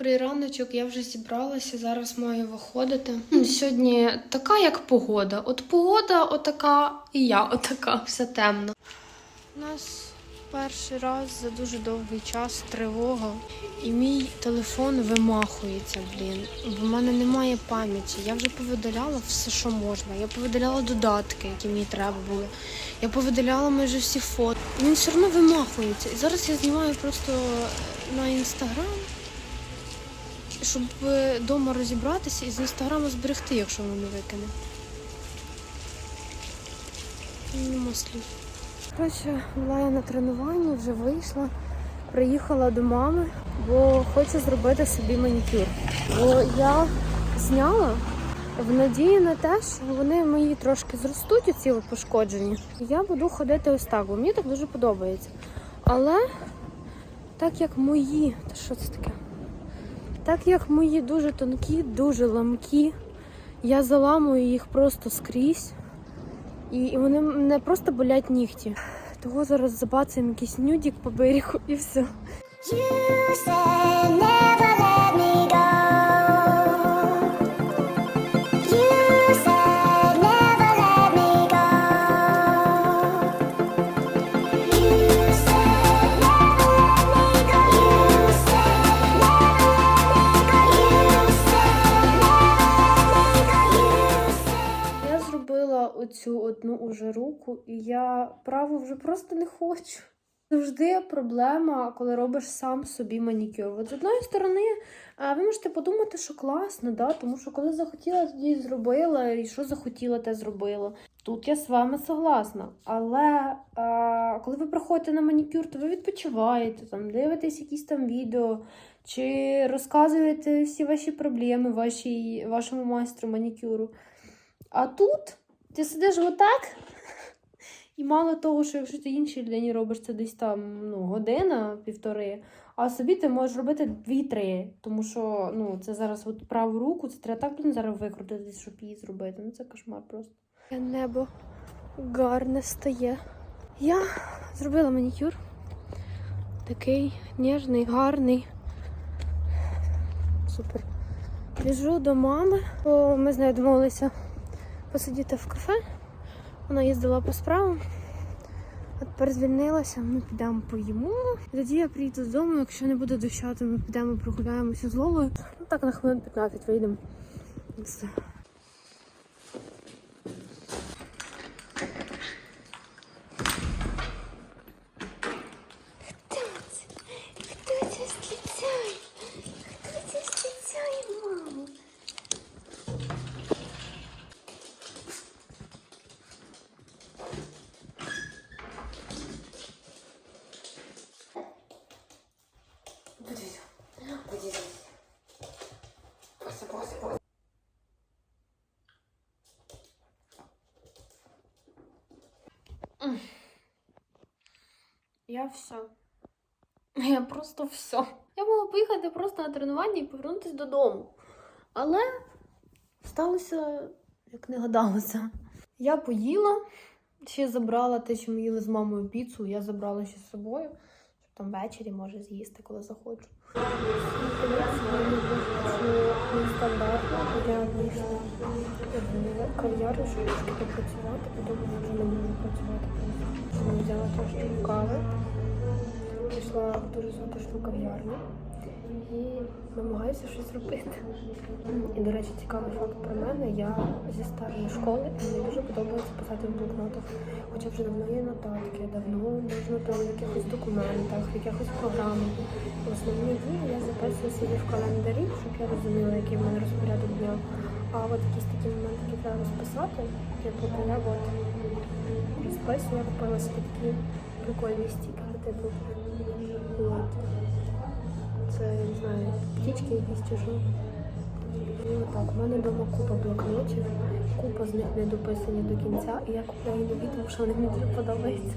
добрий раночок. Я вже зібралася. Зараз маю виходити. Сьогодні така, як погода. От погода отака, і я отака, все темно. У нас перший раз за дуже довгий час тривога, і мій телефон вимахується, блін. В мене немає пам'яті. Я вже повидаляла все, що можна. Я повидаляла додатки, які мені треба були. Я повидаляла майже всі фото. Він все одно вимахується. І зараз я знімаю просто на інстаграм, щоб вдома розібратися і з інстаграму зберегти, якщо воно не викине. Нема слів. Коротше, була я на тренуванні, вже вийшла, приїхала до мами, бо хочу зробити собі манікюр. Бо я зняла в надії на те, що вони мої трошки зростуть, оці от пошкоджені. Я буду ходити ось так, бо мені так дуже подобається. Але так як мої, та що це таке? Так як мої дуже тонкі, дуже ламкі, я заламую їх просто скрізь. І, вони не просто болять нігті. Того зараз забацаємо якийсь нюдік по берегу і все. Одну уже руку, і я праву вже просто не хочу. Завжди проблема, коли робиш сам собі манікюр. От з одної сторони, ви можете подумати, що класно, да? тому що коли захотіла, тоді зробила, і що захотіла, те зробила. Тут я з вами согласна. Але а, коли ви приходите на манікюр, то ви відпочиваєте, там, дивитесь якісь там відео, чи розказуєте всі ваші проблеми вашій, вашому майстру манікюру. А тут ти сидиш отак. І мало того, що якщо ти іншій людині робиш це десь там ну, година, півтори, а собі ти можеш робити дві-три. Тому що ну, це зараз от праву руку, це треба так блін, зараз викрутити, щоб її зробити. Ну це кошмар просто. Небо гарне стає. Я зробила манікюр. Такий ніжний, гарний. Супер. Біжу до мами, бо ми з нею домовилися посидіти в кафе. Вона їздила по справам. А тепер звільнилася, ми підемо поїмо. Тоді я приїду додому, якщо не буде дощати, ми підемо прогуляємося з Лолою. Ну так на хвилин 15 вийдемо. Я все. Я просто все. Я могла поїхати просто на тренування і повернутися додому. Але сталося, як не гадалося. Я поїла, ще забрала те, що ми їли з мамою піцу, я забрала ще з собою, щоб там ввечері може з'їсти, коли захочу. Нестандартно, я вийшла в кав'ярню, щоб трошки попрацювати, потім вже не можу працювати взяла трошки кави, пішла в дуже затишну кав'ярню і намагаюся щось робити. І, до речі, цікавий факт про мене. Я зі старої школи і мені дуже подобається писати в блокнотах. Хоча вже давно є нотатки, давно можна там в якихось документах, в якихось програмах. Основні дії я записую собі в календарі, щоб я розуміла, який в мене розпорядок дня. А от якісь такі моменти, які треба розписати, типу, я от розписую, я купила собі такі прикольні стікери, типу. Це, не знаю, птічки якісь чи що. І отак, у мене вдома купа блокнотів, купа з них не дописані до кінця, і я купляю нові, тому що вони мені подобаються.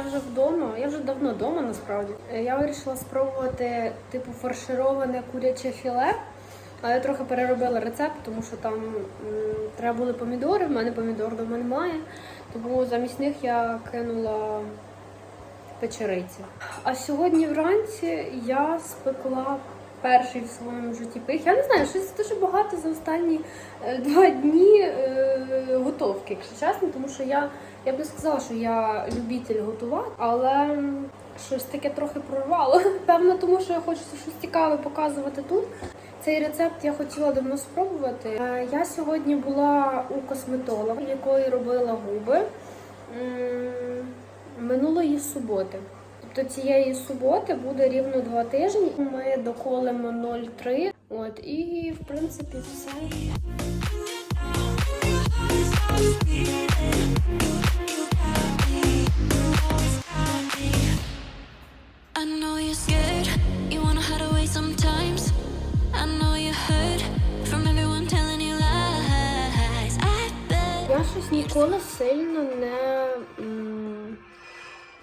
Я вже вдома. Я вже давно вдома насправді. Е, Я вирішила спробувати типу фаршироване куряче філе. Але я трохи переробила рецепт, тому що там треба були помідори. В мене помідор вдома немає. Тому замість них я кинула печериці. А сьогодні вранці я спекла перший в своєму житті пих. Я не знаю, щось дуже багато за останні е, два дні е, готовки, якщо чесно, тому що я, я б сказала, що я любитель готувати, але щось таке трохи прорвало. Певно, тому що я хочу щось цікаве показувати тут. Цей рецепт я хотіла давно спробувати. Е, Я сьогодні була у косметолога, якої робила губи минулої суботи. Тобто цієї суботи буде рівно два тижні. Ми доколемо 0,3. От і в принципі все. I know you're scared, you wanna hide away sometimes. I know you hurt from everyone telling you lies. I bet Я щось ніколи сильно не,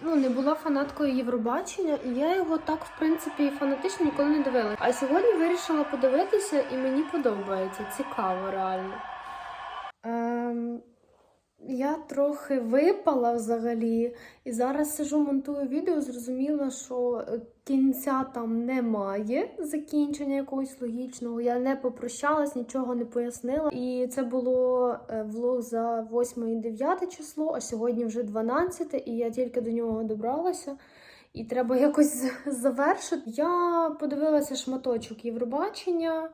ну, не була фанаткою Євробачення, і я його так, в принципі, фанатично ніколи не дивилася. А сьогодні вирішила подивитися, і мені подобається. Цікаво, реально. Ем, я трохи випала взагалі, і зараз сижу, монтую відео, зрозуміла, що е, кінця там немає, закінчення якогось логічного. Я не попрощалась, нічого не пояснила. І це було е, влог за 8 і 9 число, а сьогодні вже 12, і я тільки до нього добралася. І треба якось завершити. Я подивилася шматочок Євробачення.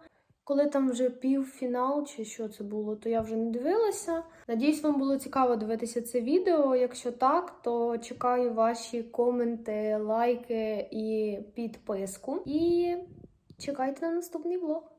Коли там вже півфінал чи що це було, то я вже не дивилася. Надіюсь, вам було цікаво дивитися це відео. Якщо так, то чекаю ваші коменти, лайки і підписку. І чекайте на наступний влог.